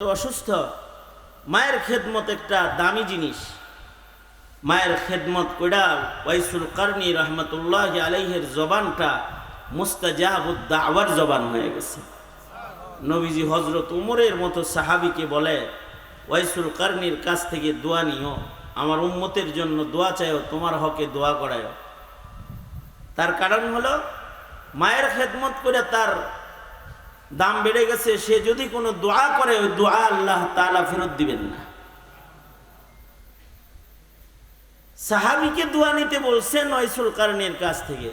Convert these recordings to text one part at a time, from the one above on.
অসুস্থ। মায়ের খেদমত একটা দামি জিনিস। মায়ের খেদমত কইরা ওয়াইসুল কারনি রহমতুল্লাহ আলাইহের জবানটা মুস্তাজাবুদ্দা আবার জবান হয়ে গেছে। নবীজি হজরত উমরের মতো সাহাবিকে বলে, ওয়াইসুল কারনির কাছ থেকে দোয়া নিও, আমার উম্মতের জন্য দোয়া চাইও, তোমার হকে দোয়া করায়ও। তার কারণ হলো, মায়ের খেদমত করে তার দাম বেড়ে গেছে, সে যদি কোনো দোয়া করে, ওই দোয়া আল্লাহ তালা ফেরত দিবেন না। সাহাবিকে দোয়া নিতে বলছেন নয়সুল কারণের কাছ থেকে।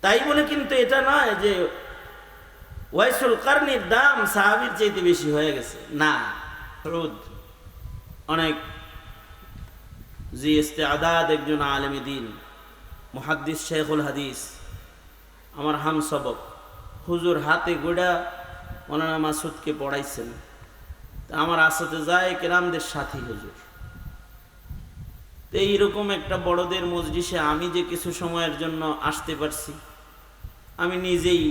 তাই বলে কিন্তু এটা নয় যে ওয়াইসুল কারণের দাম সাহাবির চাইতে বেশি হয়ে গেছে। না, রোদ। অনেক জি ইস্তে আদাদ একজন আলমী দিন, মুহাদ্দিস শেখুল হাদিস, আমার হাম সবক। হুজুর হাতে গোড়া মৌলানা মাসুদকে পড়াইছেন। আমার আসাতে যায় কেরামদের সাথী হুজুর। তো এইরকম একটা বড়দের মজলিসে আমি যে কিছু সময়ের জন্য আসতে পারছি, আমি নিজেই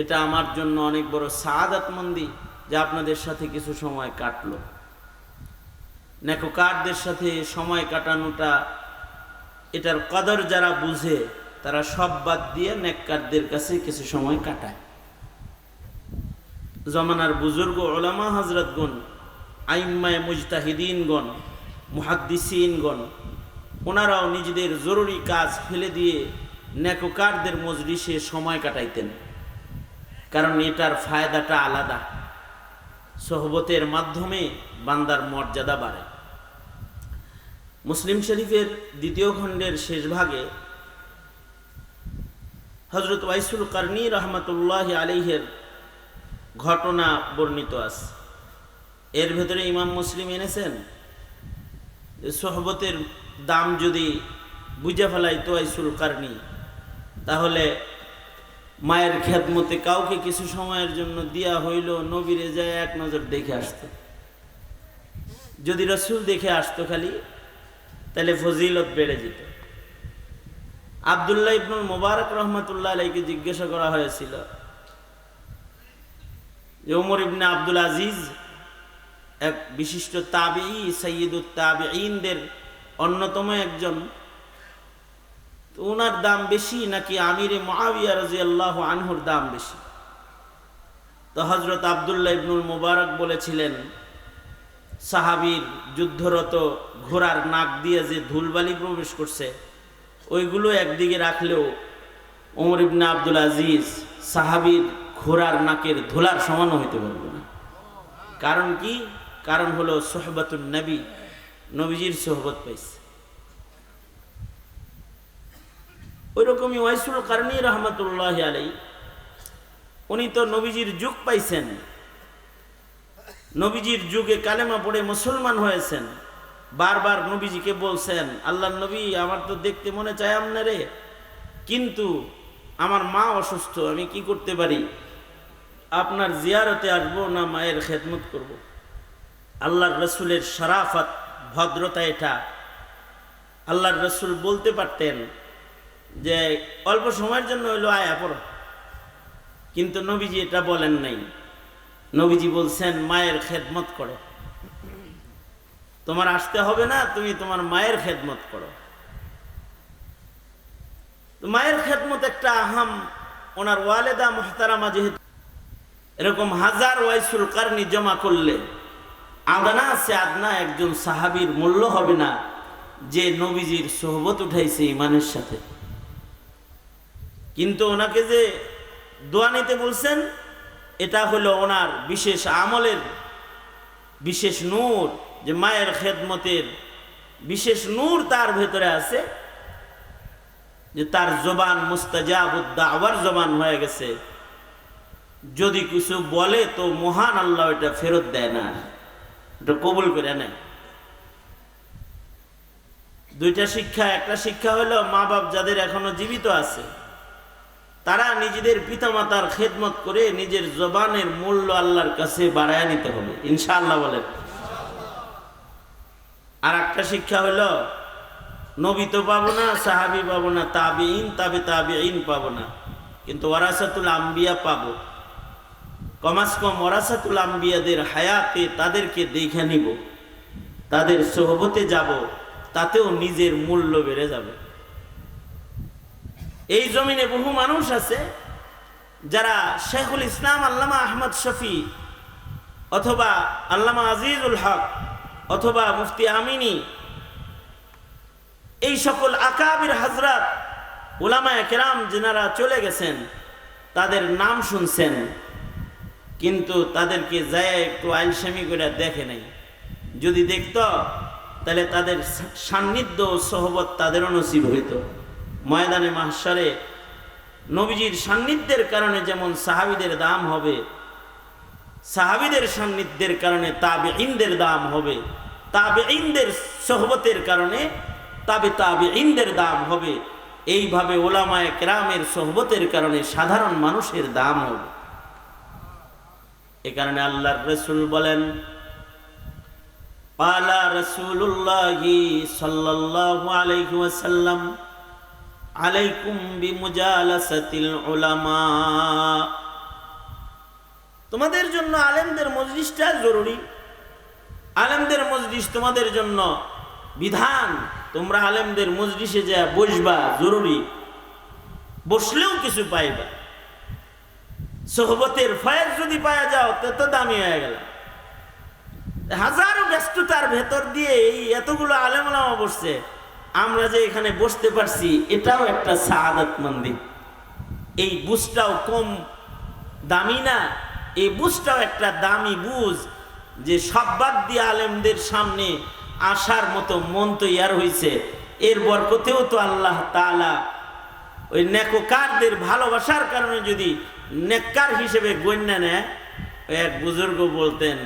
এটা আমার জন্য অনেক বড় সাদাতমন্দি যে আপনাদের সাথে কিছু সময় কাটলো। নেকোকারদের সাথে সময় কাটানোটা, এটার কদর যারা বুঝে তারা সব বাদ দিয়ে নেককারদের কাছে কিছু সময় কাটায়। জমানার বুজুর্গ ওলামা হজরতগণ আইম্মায় মুজতাহিদিনগণ, মুহাদ্দিসিনগণ, ওনারাও নিজেদের জরুরি কাজ ফেলে দিয়ে নেকোকারদের মজলিসে সময় কাটাইতেন। কারণ এটার ফায়দাটা আলাদা। সোহবতের মাধ্যমে বান্দার মর্যাদা বাড়ে। মুসলিম শরীফের দ্বিতীয় খণ্ডের শেষ ভাগে হজরত ওয়াইসুল কারনি রহমতুল্লাহ আলিহের ঘটনা বর্ণিত আছে। এর ভেতরে ইমাম মুসলিম এনেছেন সোহবতের দাম যদি বুঝে ফেলাইতো ওয়াইসুল কারনি, তাহলে মায়ের খেদমতে কাউকে কিছু সময়ের জন্য দিয়া হইল নবীরে যায় এক নজর দেখে আসতো। যদি রসুল দেখে আসতো খালি, তাহলে ফজিলত বেড়ে যেত। আবদুল্লাহ ইবনুল মোবারক রহমতুল্লাহ আলাইকে জিজ্ঞাসা করা হয়েছিল ওমর ইবনে আব্দুল আজিজ এক বিশিষ্ট তাবি সৈয়দুল তাবিনদের অন্যতম একজন। ওনার দাম বেশি নাকি আমিরে মহাবিয়া রাজি আল্লাহ আনহুর দাম বেশি? তো হজরত আবদুল্লাহ ইবনুল মুবারক বলেছিলেন, সাহাবির যুদ্ধরত ঘোড়ার নাক দিয়ে যে ধুলবালি প্রবেশ করছে ওইগুলো একদিকে রাখলেও ওমর ইবনে আব্দুল আজিজ সাহাবির ঘোড়ার নাকের ধোলার সমানও হইতে পারবে না। কারণ কি? কারণ হলো সোহবতুল নবী, নবীজির সোহবত পাইছে। ওই রকমই ওয়াইসুল কারণী রহমতুল্লাহ আলাই উনি তো নবীজির যুগ পাইছেন। নবীজির যুগে কালেমা পড়ে মুসলমান হয়েছেন। বারবার নবীজিকে বলছেন, আল্লাহ নবী, আমার তো দেখতে মনে চায় আপনারে, কিন্তু আমার মা অসুস্থ, আমি কি করতে পারি? আপনার জিয়ারতে আসব না মায়ের খেদমত করব। আল্লাহর রসুলের সারাফাত ভদ্রতা এটা। আল্লাহর রসুল বলতে পারতেন যে, অল্প সময়ের জন্য হইল আয়া পড়ো। কিন্তু নবীজি এটা বলেন নাই। নবীজি বলছেন, মায়ের খেদমত করো। তোমার আসতে হবে না, তুমি তোমার মায়ের খেদমত করো। মায়ের খেদমত একটা আহাম, ওনার ওয়ালেদা মোহতারামা যেহেতু, এরকম হাজার ওয়াইসুল কারনি জমা করলে, আদনা সে আদনা একজন সাহাবির মূল্য হবে না, যে নবীজির সোহবত উঠাইছে ইমানের সাথে। কিন্তু ওনাকে যে দোয়া নিতে বলছেন, এটা হলো ওনার বিশেষ আমলের বিশেষ নূর। যে মায়ের খেদমতের বিশেষ নূর তার ভেতরে আছে, যে তার জবান মুস্তাজাবুদ্দা আবার জবান হয়ে গেছে। যদি কিছু বলে তো মহান আল্লাহ এটা ফেরত দেয় না। এটা কবুল করে নেয়। দুইটা শিক্ষা, একটা শিক্ষা হলো মা বাপ যাদের এখনও জীবিত আছে, তারা নিজেদের পিতামাতার খেদমত করে নিজের জবানের মূল্য আল্লাহর কাছে বাড়ায় নিতে হবে। ইনশাআল্লাহ বলেন। আর একটা শিক্ষা হলো নবী তো পাবো না, সাহাবি পাবো না তাবি ইন তাবে তাবি ইন পাবো না। কিন্তু ওরাসাতুল আম্বিয়া পাবো। কমাস কম ওরাসাতুল আম্বিয়াদের হায়াতে তাদেরকে দেখে নিব, তাদের সোহবতে যাব, তাতেও নিজের মূল্য বেড়ে যাবে। এই জমিনে বহু মানুষ আছে, যারা শেখুল ইসলাম আল্লামা আহমদ শফি অথবা আল্লামা আজিজুল হক অথবা মুফতি আমিনী। এই সকল আকাবির হাজরাত ওলামায় কেরাম যেনারা চলে গেছেন, তাদের নাম শুনছেন, কিন্তু তাদেরকে যায় একটু আইলসামি করে দেখে নাই। যদি দেখত, তাহলে তাদের সান্নিধ্য ও সহবত তাদেরও নসিব হইত। ময়দানে মাহসারে নবীজির সান্নিধ্যের কারণে যেমন সাহাবিদের দাম হবে সাহাবিদের সান্নিধ্যের কারণে তাবে ইনদের দাম হবে। তাবে ইনদের সহবতের কারণে তাবে তাবে ইনদের দাম হবে। এইভাবে ওলামায় কেরামের সহবতের কারণে সাধারণ মানুষের দাম হবে। এ কারণে আল্লাহর রসুল বলেন, পালা রসুল্লাহি সাল্লাল্লাহু আলাইহি ওয়াসাল্লাম আলাইকুম বিমুজালাসাতিল উলামা। তোমাদের জন্য আলেমদের মজলিসটা জরুরি। আলেমদের মজলিস তোমাদের জন্য বিধান। তোমরা আলেমদের মজলিসে যা বসবা জরুরি। বসলেও কিছু পাইবা। সোহবতের ফয়েজ যদি পাওয়া যাও তত দামি হয়ে গেল। হাজারো ব্যস্ততার ভেতর দিয়ে এই এতগুলো আলেমলামা বসছে। আমরা যে এখানে বসতে পারছি, এটাও একটা সাহাদাত মন্দির। এই বুঝটাও কম দামি না। এই বুঝটাও একটা দামি বুঝ যে সব বাদ দিয়ে আলেমদের সামনে আসার মতো মন তৈয়ার হয়েছে এর বরকতেও তো আল্লাহ তালা ওই নেকোকারদের ভালোবাসার কারণে যদি নেককার হিসেবে গণ্য নেয়, এক বুজুর্গ বলতেন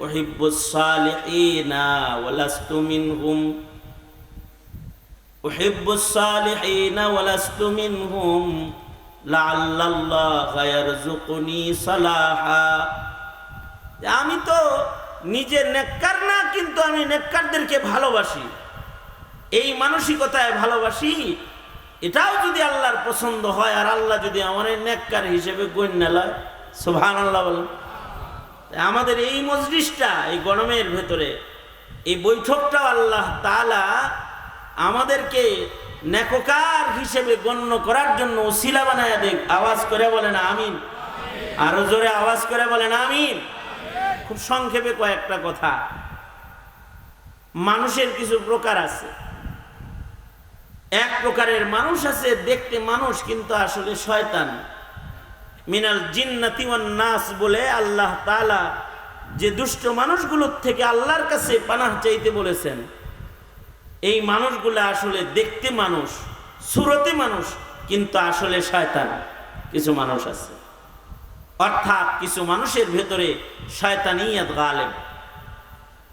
ওহিবুসালিহিনা ওয়ালাস্তু আমি তো নিজে নেককার না, কিন্তু আমি নেককারদেরকে ভালোবাসি। এই মানসিকতায় ভালোবাসি। এটাও যদি আল্লাহর পছন্দ হয়, আর আল্লাহ যদি আমার নেককার হিসেবে গণ্য লয় সোভান আল্লাহ বলেন আমাদের এই মজলিসটা, এই গরমের ভেতরে, এই বৈঠকটাও আল্লাহ তালা আমাদেরকে নেককার হিসেবে গণ্য করার জন্য শিলা বানায় দেখ, আওয়াজ করে বলেন আমিন। আরও জোরে আওয়াজ করে বলেন আমিন। খুব সংক্ষেপে কয়েকটা কথা। মানুষের কিছু প্রকার আছে। এক প্রকারের মানুষ আছে, দেখতে মানুষ কিন্তু আসলে শয়তান। মিনাল জিন্নাতি ওয়ান নাস বলে আল্লাহ তাআলা যে দুষ্ট মানুষগুলোর থেকে আল্লাহর কাছে পানাহ চাইতে বলেছেন। এই মানুষগুলো আসলে দেখতে মানুষ, সুরতে মানুষ, কিন্তু আসলে শয়তান। কিছু মানুষ আছে। অর্থাৎ কিছু মানুষের ভেতরে শয়তানিয়াত গালেব